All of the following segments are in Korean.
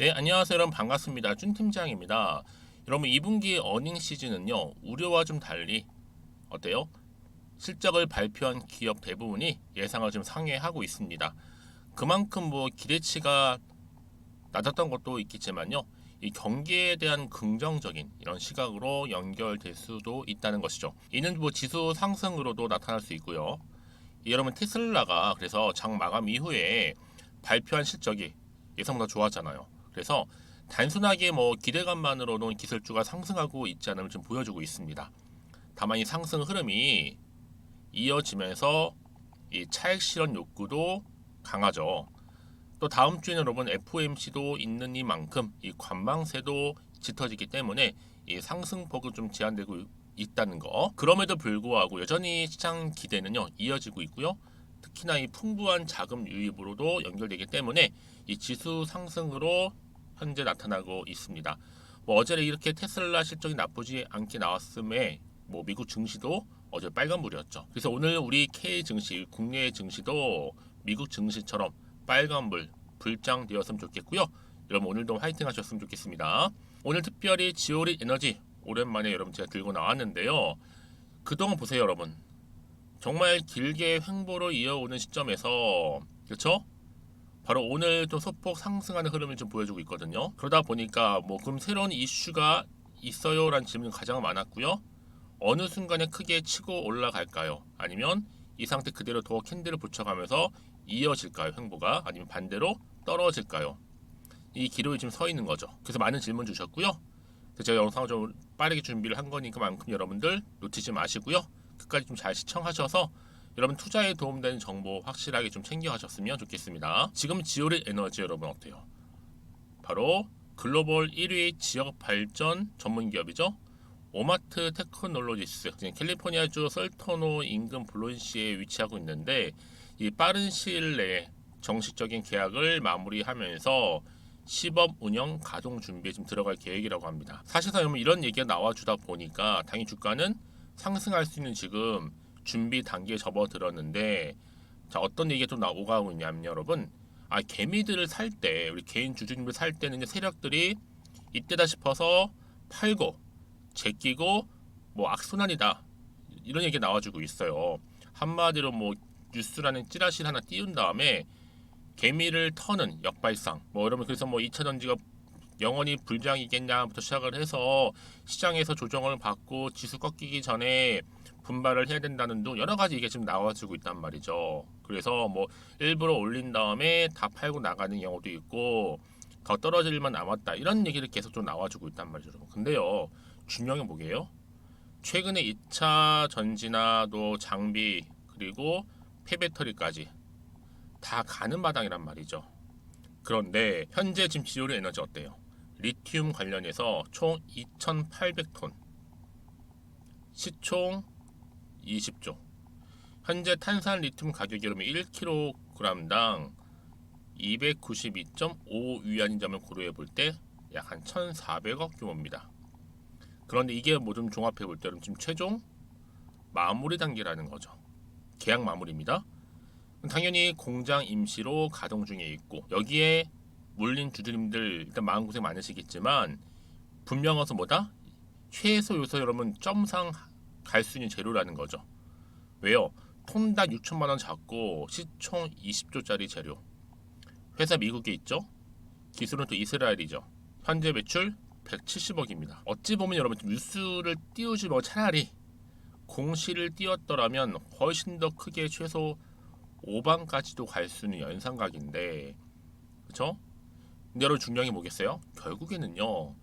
네, 안녕하세요. 여러분 반갑습니다. 준 팀장입니다. 여러분 2분기 어닝 시즌은요. 우려와 좀 달리 어때요? 실적을 발표한 기업 대부분이 예상을 좀 상회하고 있습니다. 그만큼 뭐 기대치가 낮았던 것도 있겠지만요. 이 경기에 대한 긍정적인 이런 시각으로 연결될 수도 있다는 것이죠. 이는 뭐 지수 상승으로도 나타날 수 있고요. 이 여러분 테슬라가 그래서 장 마감 이후에 발표한 실적이 예상보다 좋았잖아요. 그래서 단순하게 뭐 기대감만으로는 기술주가 상승하고 있지 않음을 좀 보여주고 있습니다. 다만 이 상승 흐름이 이어지면서 이 차액 실현 욕구도 강하죠. 또 다음 주에는 여러분 FOMC도 있는 이만큼 이 관망세도 짙어지기 때문에 이 상승폭은 좀 제한되고 있다는 거. 그럼에도 불구하고 여전히 시장 기대는요 이어지고 있고요. 특히나 이 풍부한 자금 유입으로도 연결되기 때문에 이 지수 상승으로 현재 나타나고 있습니다. 뭐 어제 이렇게 테슬라 실적이 나쁘지 않게 나왔음에 뭐 미국 증시도 어제 빨간불이었죠. 그래서 오늘 우리 K 증시, 국내 증시도 미국 증시처럼 빨간불 불장되었으면 좋겠고요. 여러분 오늘도 화이팅 하셨으면 좋겠습니다. 오늘 특별히 지오리 에너지 오랜만에 여러분 제가 들고 나왔는데요. 그동안 보세요 여러분. 정말 길게 횡보로 이어오는 시점에서 그렇죠? 바로 오늘 또 소폭 상승하는 흐름을 좀 보여주고 있거든요. 그러다 보니까 뭐 그럼 새로운 이슈가 있어요라는 질문이 가장 많았고요. 어느 순간에 크게 치고 올라갈까요? 아니면 이 상태 그대로 더 캔들을 붙여가면서 이어질까요? 횡보가 아니면 반대로 떨어질까요? 이 기로에 지금 서 있는 거죠. 그래서 많은 질문 주셨고요. 제가 영상을 좀 빠르게 준비를 한 거니까 만큼 여러분들 놓치지 마시고요. 끝까지 좀 잘 시청하셔서 여러분 투자에 도움되는 정보 확실하게 좀 챙겨 가셨으면 좋겠습니다. 지금 지오리 에너지 여러분 어때요? 바로 글로벌 1위 지역 발전 전문 기업이죠. 오마트 테크놀로지스 캘리포니아주 설터노 인근 블론시에 위치하고 있는데 이 빠른 시일 내에 정식적인 계약을 마무리하면서 시범 운영 가동 준비에 좀 들어갈 계획이라고 합니다. 사실상 이런 얘기가 나와주다 보니까 당연히 주가는 상승할 수 있는 지금 준비 단계에 접어들었는데 자 어떤 얘기가 또 나오고 있냐면 여러분 아 개미들을 살 때 우리 개인 주주님을 살 때는 세력들이 이때다 싶어서 팔고 제끼고 뭐 악순환이다. 이런 얘기 나와주고 있어요. 한마디로 뭐 뉴스라는 찌라시를 하나 띄운 다음에 개미를 터는 역발상. 뭐 여러분 그래서 뭐 2차 전지가 영원히 불장이겠냐부터 시작을 해서 시장에서 조정을 받고 지수 꺾이기 전에 분발을 해야 된다는 등 여러 가지 이게 지금 나와주고 있단 말이죠. 그래서 뭐 일부러 올린 다음에 다 팔고 나가는 경우도 있고 더 떨어질 일만 남았다 이런 얘기를 계속 좀 나와주고 있단 말이죠. 근데요 중요한 게 뭐게요? 최근에 2차 전지나 도 장비 그리고 폐배터리까지 다 가는 마당이란 말이죠. 그런데 현재 지금 지오리 에너지 어때요? 리튬 관련해서 총 2,800톤, 시총 20조. 현재 탄산 리튬 가격이 그러면 1kg당 292.5위안인 점을 고려해 볼 때 약 한 1,400억 규모입니다. 그런데 이게 뭐 좀 종합해 볼 때는 지금 최종 마무리 단계라는 거죠. 계약 마무리입니다. 당연히 공장 임시로 가동 중에 있고 여기에 물린 주주님들 일단 마음고생 많으시겠지만 분명해서 뭐다? 최소 요소 여러분 점상 갈 수 있는 재료라는 거죠. 왜요? 톤당 6천만 원 잡고 시총 20조짜리 재료. 회사 미국에 있죠. 기술은 또 이스라엘이죠. 현재 매출 170억입니다. 어찌 보면 여러분 뉴스를 띄우지 뭐 차라리 공시를 띄웠더라면 훨씬 더 크게 최소 5반까지도 갈 수 있는 연상각인데 그렇죠? 근데 여러분 게 뭐겠어요? 결국에는요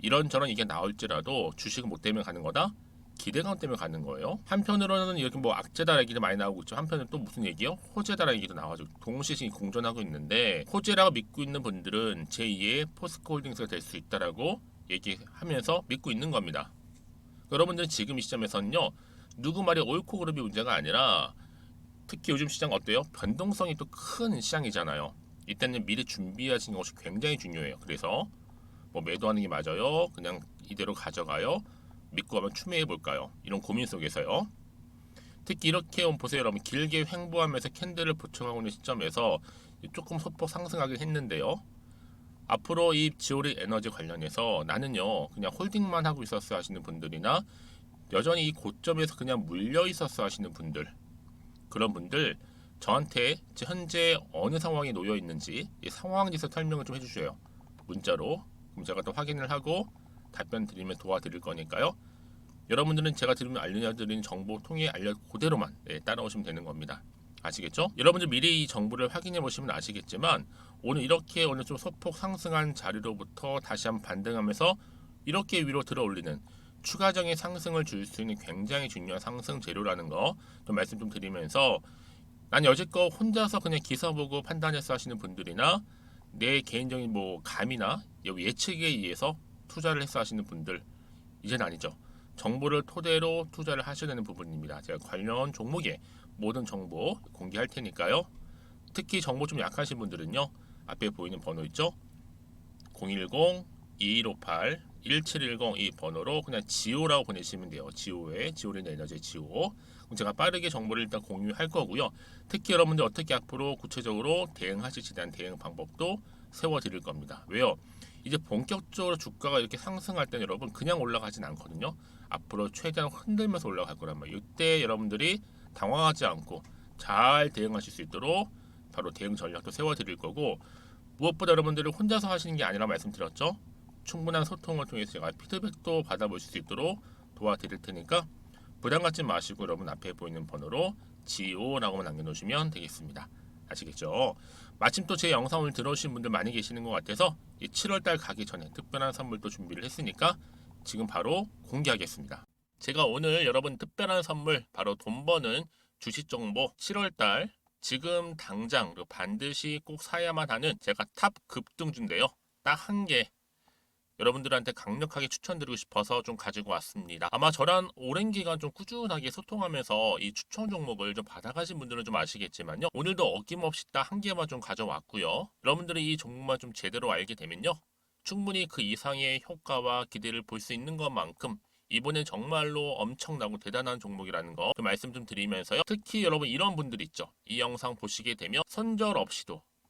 이런저런 이게 나올지라도 주식은 못 되면 가는 거다 기대감 때문에 가는 거예요. 한편으로는 이렇게 뭐 악재다라는 얘기도 많이 나오고 있죠. 한편은 또 무슨 얘기요? 호재다라는 얘기도 나와가지고 동시에 공존하고 있는데 호재라고 믿고 있는 분들은 제2의 포스코홀딩스가 될 수 있다라고 얘기하면서 믿고 있는 겁니다. 여러분들은 지금 이 시점에서는요 누구 말이 옳고 그름이 문제가 아니라 특히 요즘 시장 어때요? 변동성이 또 큰 시장이잖아요. 이때는 미리 준비하시는 것이 굉장히 중요해요. 그래서 뭐 매도하는 게 맞아요? 그냥 이대로 가져가요? 믿고 한번 추매해 볼까요? 이런 고민 속에서요. 특히 이렇게 보세요 여러분 길게 횡보하면서 캔들을 보충하고 있는 시점에서 조금 소폭 상승하긴 했는데요. 앞으로 이 지오리 에너지 관련해서 나는요 그냥 홀딩만 하고 있었어 하시는 분들이나 여전히 이 고점에서 그냥 물려 있었어 하시는 분들 그런 분들 저한테 현재 어느 상황에 놓여 있는지 이 상황에서 설명을 좀 해주셔요 문자로 그럼 제가 또 확인을 하고 답변 드리면 도와드릴 거니까요 여러분들은 제가 드리면 알려드리는 정보 통해 알려 그대로만 네, 따라오시면 되는 겁니다 아시겠죠? 여러분들 미리 이 정보를 확인해 보시면 아시겠지만 오늘 이렇게 오늘 좀 소폭 상승한 자리로부터 다시 한번 반등하면서 이렇게 위로 들어 올리는 추가적인 상승을 줄 수 있는 굉장히 중요한 상승 재료라는 거 좀 말씀 좀 드리면서 난 여지껏 혼자서 그냥 기사 보고 판단해서 하시는 분들이나 내 개인적인 뭐 감이나 예측에 의해서 투자를 해서 하시는 분들 이제는 아니죠. 정보를 토대로 투자를 하셔야 되는 부분입니다. 제가 관련 종목에 모든 정보 공개할 테니까요. 특히 정보 좀 약하신 분들은요. 앞에 보이는 번호 있죠? 010-2158-1710 이 번호로 그냥 지오라고 보내시면 돼요. 지오에 지오린 에너지 지오. 그럼 제가 빠르게 정보를 일단 공유할 거고요. 특히 여러분들 어떻게 앞으로 구체적으로 대응하실지 대한 대응 방법도 세워 드릴 겁니다. 왜요? 이제 본격적으로 주가가 이렇게 상승할 때는 여러분 그냥 올라가진 않거든요. 앞으로 최대한 흔들면서 올라갈 거란 말이에요. 이때 여러분들이 당황하지 않고 잘 대응하실 수 있도록 바로 대응 전략도 세워 드릴 거고 무엇보다 여러분들이 혼자서 하시는 게 아니라 말씀드렸죠. 충분한 소통을 통해서 제가 피드백도 받아보실 수 있도록 도와드릴 테니까 부담 갖지 마시고 여러분 앞에 보이는 번호로 GO라고만 남겨놓으시면 되겠습니다. 아시겠죠? 마침 또 제 영상을 들어오신 분들 많이 계시는 것 같아서 이 7월달 가기 전에 특별한 선물도 준비를 했으니까 지금 바로 공개하겠습니다. 제가 오늘 여러분 특별한 선물 바로 돈 버는 주식 정보 7월달 지금 당장 반드시 꼭 사야만 하는 제가 탑 급등주인데요. 딱 한 개 여러분들한테 강력하게 추천드리고 싶어서 좀 가지고 왔습니다. 아마 저랑 오랜 기간 좀 꾸준하게 소통하면서 이 추천 종목을 좀 받아가신 분들은 좀 아시겠지만요. 오늘도 어김없이 딱 한 개만 좀 가져왔고요. 여러분들이 이 종목만 좀 제대로 알게 되면요. 충분히 그 이상의 효과와 기대를 볼 수 있는 것만큼 이번엔 정말로 엄청나고 대단한 종목이라는 거좀 말씀 좀 드리면서요. 특히 여러분 이런 분들 있죠. 이 영상 보시게 되면 선절 없이도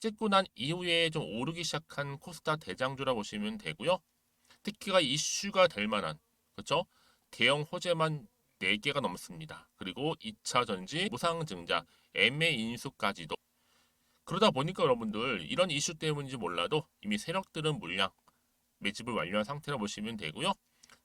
찍고 난 이후에 좀 오르기 시작한 코스닥 대장주라 보시면 되고요. 특히가 이슈가 될 만한 그렇죠? 대형 호재만 4개가 넘습니다. 그리고 2차 전지, 무상증자, MA 인수까지도 그러다 보니까 여러분들 이런 이슈 때문인지 몰라도 이미 세력들은 물량 매집을 완료한 상태라 보시면 되고요.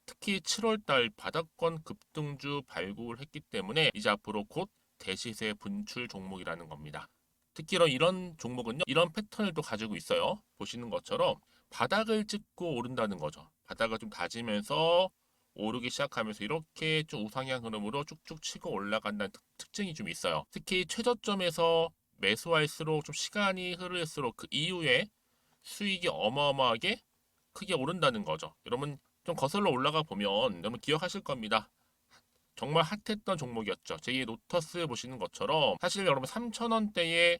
특히 7월달 바닥권 급등주 발굴했기 때문에 이제 앞으로 곧 대시세 분출 종목이라는 겁니다. 특히 이런, 종목은요, 이런 패턴을 또 가지고 있어요. 보시는 것처럼 바닥을 찍고 오른다는 거죠. 바닥을 좀 다지면서 오르기 시작하면서 이렇게 좀 우상향 흐름으로 쭉쭉 치고 올라간다는 특, 특징이 좀 있어요. 특히 최저점에서 매수할수록 좀 시간이 흐를수록 그 이후에 수익이 어마어마하게 크게 오른다는 거죠. 여러분 좀 거슬러 올라가 보면 여러분 기억하실 겁니다. 정말 핫했던 종목이었죠. 제2 노터스 보시는 것처럼 사실 여러분 3,000원대에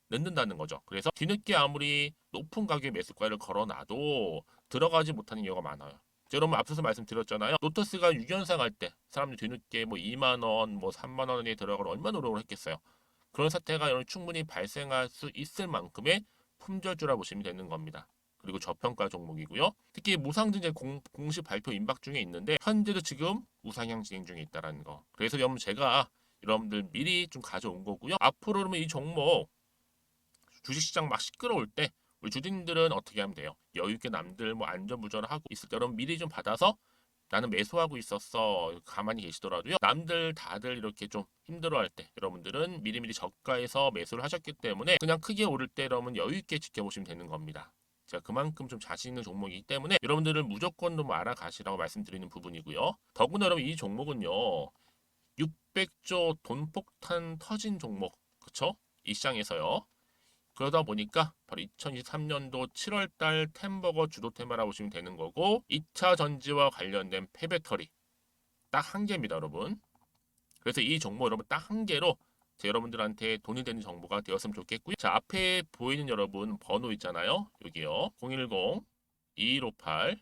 늦는다는 거죠. 그래서 뒤늦게 아무리 높은 가격의 매수가를 걸어놔도 들어가지 못하는 경우가 많아요. 여러분 앞서서 말씀드렸잖아요. 노터스가 6연상 할 때 사람들이 뒤늦게 뭐 2만 원, 뭐 3만 원에 들어가러 얼마나 노력을 했겠어요. 그런 사태가 여러분 충분히 발생할 수 있을 만큼의 품절주라 보시면 되는 겁니다. 그리고 저평가 종목이고요. 특히 무상증자 공, 공식 발표 임박 중에 있는데 현재도 지금 우상향 진행 중에 있다라는 거. 그래서 여러분 제가 여러분들 미리 좀 가져온 거고요. 앞으로 그러면 이 종목 주식시장 막 시끄러울 때 우리 주주님들은 어떻게 하면 돼요? 여유 있게 남들 뭐 안전무전을 하고 있을 때 여러분 미리 좀 받아서 나는 매수하고 있었어 가만히 계시더라도요 남들 다들 이렇게 좀 힘들어할 때 여러분들은 미리미리 저가에서 매수를 하셨기 때문에 그냥 크게 오를 때 여러분 여유 있게 지켜보시면 되는 겁니다. 제가 그만큼 좀 자신 있는 종목이기 때문에 여러분들은 무조건 좀 알아가시라고 말씀드리는 부분이고요. 더구나 여러분 이 종목은요 600조 돈폭탄 터진 종목 그쵸? 이 시장에서요. 그러다 보니까 바로 2023년도 7월달 템버거 주도 테마라 보시면 되는 거고 2차 전지와 관련된 폐배터리 딱 한 개입니다 여러분. 그래서 이 정보 여러분 딱 한 개로 제 여러분들한테 돈이 되는 정보가 되었으면 좋겠고요. 자 앞에 보이는 여러분 번호 있잖아요. 여기요. 010 2158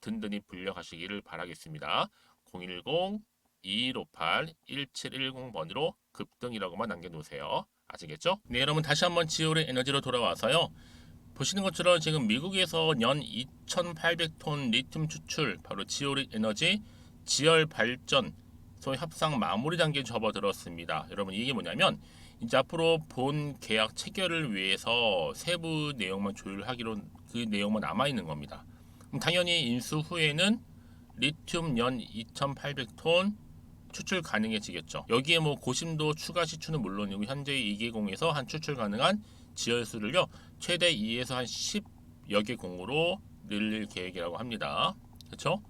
든든히 불려가시기를 바라겠습니다. 010-2158-1710번으로 급등이라고만 남겨놓으세요. 아시겠죠? 네, 여러분 다시 한번 지오의 에너지로 돌아와서요. 보시는 것처럼 지금 미국에서 연 2,800톤 리튬 추출, 바로 지오릭 에너지 지열 발전 소위 협상 마무리 단계에 접어들었습니다. 여러분 이게 뭐냐면 이제 앞으로 본 계약 체결을 위해서 세부 내용만 조율하기로 그 내용만 남아 있는 겁니다. 당연히 인수 후에는 리튬 연 2,800톤 추출 가능해지겠죠. 여기에 뭐 고심도 추가 시추는 물론이고 현재 2개공에서 한 추출 가능한 지열수를요 최대 2에서 한 10여 개 공으로 늘릴 계획이라고 합니다. 그렇죠?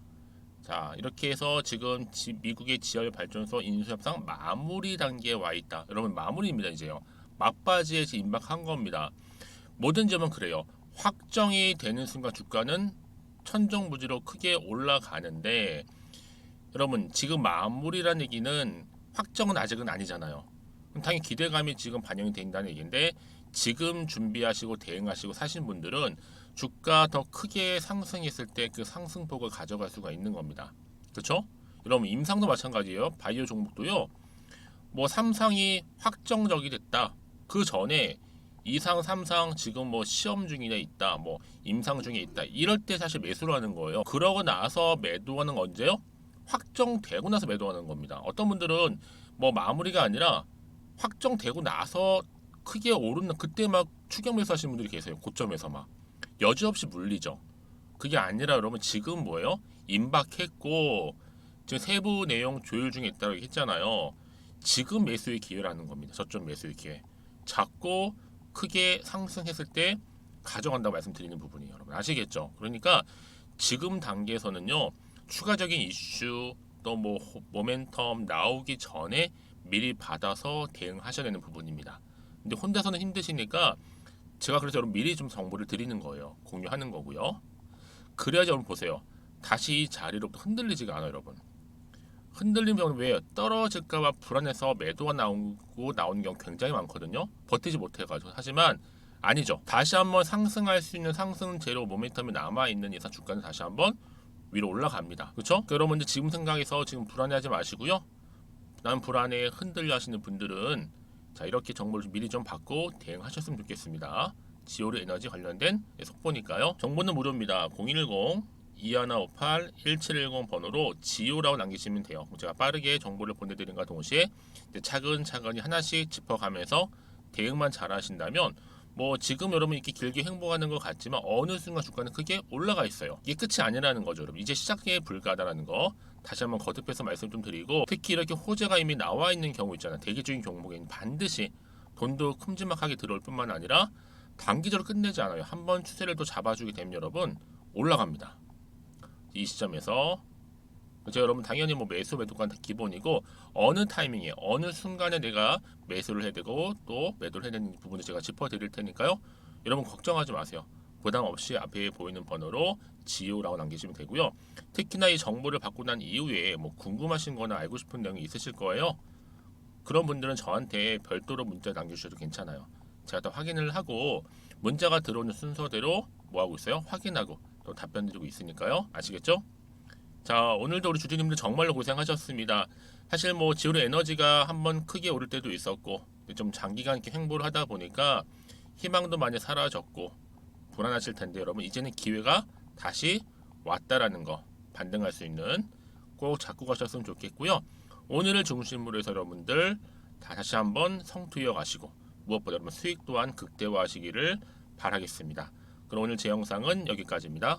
자 이렇게 해서 지금 지, 미국의 지열 발전소 인수 협상 마무리 단계에 와 있다. 여러분 마무리입니다 이제요. 막바지에 임박한 겁니다. 모든 점은 그래요. 확정이 되는 순간 주가는 천정부지로 크게 올라가는데 여러분 지금 마무리라는 얘기는 확정은 아직은 아니잖아요. 당연히 기대감이 지금 반영이 된다는 얘기인데 지금 준비하시고 대응하시고 사신 분들은 주가 더 크게 상승했을 때 그 상승폭을 가져갈 수가 있는 겁니다. 그렇죠? 여러분 임상도 마찬가지예요. 바이오 종목도요. 뭐 삼상이 확정적이 됐다. 그 전에 이상 삼상 지금 뭐 시험 중에 있다 뭐 임상 중에 있다. 이럴 때 사실 매수를 하는 거예요. 그러고 나서 매도하는 건 언제요? 확정되고 나서 매도하는 겁니다. 어떤 분들은 뭐 마무리가 아니라 확정되고 나서 크게 오르는 그때 막 추격 매수하시는 분들이 계세요. 고점에서 막. 여지없이 물리죠. 그게 아니라 여러분 지금 뭐예요? 임박했고 지금 세부 내용 조율 중에 있다고 했잖아요. 지금 매수의 기회라는 겁니다. 저점 매수의 기회. 작고 크게 상승했을 때 가져간다고 말씀드리는 부분이에요. 여러분 아시겠죠? 그러니까 지금 단계에서는요. 추가적인 이슈 또 뭐 모멘텀 나오기 전에 미리 받아서 대응하셔야 되는 부분입니다. 근데 혼자서는 힘드시니까 제가 그래서 여러분 미리 좀 정보를 드리는 거예요. 공유하는 거고요. 그래야지 여러분 보세요. 다시 이 자리로부터 흔들리지가 않아요, 여러분. 흔들리는 경우는 왜 떨어질까봐 불안해서 매도가 나오고 나오는 경우 굉장히 많거든요. 버티지 못해가지고 하지만 아니죠. 다시 한번 상승할 수 있는 상승 재료 모멘텀이 남아 있는 이상 주가는 다시 한번 위로 올라갑니다. 그렇죠? 여러분 이제 지금 생각에서 지금 불안해하지 마시고요. 난 불안해 흔들려 하시는 분들은 자 이렇게 정보를 좀 미리 좀 받고 대응하셨으면 좋겠습니다. 지오르 에너지 관련된 속보니까요. 정보는 무료입니다. 010 2158 1710 번호로 지오라고 남기시면 돼요. 제가 빠르게 정보를 보내드린과 동시에 차근차근히 하나씩 짚어가면서 대응만 잘 하신다면 뭐 지금 여러분 이렇게 길게 행보하는 것 같지만 어느 순간 주가는 크게 올라가 있어요. 이게 끝이 아니라는 거죠, 여러분. 이제 시작에 불과하다는 거 다시 한번 거듭해서 말씀 좀 드리고 특히 이렇게 호재가 이미 나와 있는 경우 있잖아요. 대기 중인 종목에는 반드시 돈도 큼지막하게 들어올 뿐만 아니라 단기적으로 끝내지 않아요. 한번 추세를 또 잡아주게 되면 여러분 올라갑니다. 이 시점에서 제가 여러분 당연히 뭐 매수 매도가 다 기본이고 어느 타이밍에 어느 순간에 내가 매수를 해야 되고 또 매도를 해야 되는 부분을 제가 짚어드릴 테니까요. 여러분 걱정하지 마세요. 부담 없이 앞에 보이는 번호로 지오라고 남기시면 되고요. 특히나 이 정보를 받고 난 이후에 뭐 궁금하신 거나 알고 싶은 내용이 있으실 거예요. 그런 분들은 저한테 별도로 문자 남겨주셔도 괜찮아요. 제가 다 확인을 하고 문자가 들어오는 순서대로 뭐 하고 있어요? 확인하고 또 답변 드리고 있으니까요. 아시겠죠? 자, 오늘도 우리 주주님들 정말로 고생하셨습니다. 사실 뭐 지오르 에너지가 한번 크게 오를 때도 있었고 좀 장기간 이렇게 횡보를 하다 보니까 희망도 많이 사라졌고 불안하실 텐데 여러분 이제는 기회가 다시 왔다라는 거 반등할 수 있는 꼭 잡고 가셨으면 좋겠고요. 오늘을 중심으로 해서 여러분들 다 다시 한번 성투이어 가시고 무엇보다 여러분 수익 또한 극대화하시기를 바라겠습니다. 그럼 오늘 제 영상은 여기까지입니다.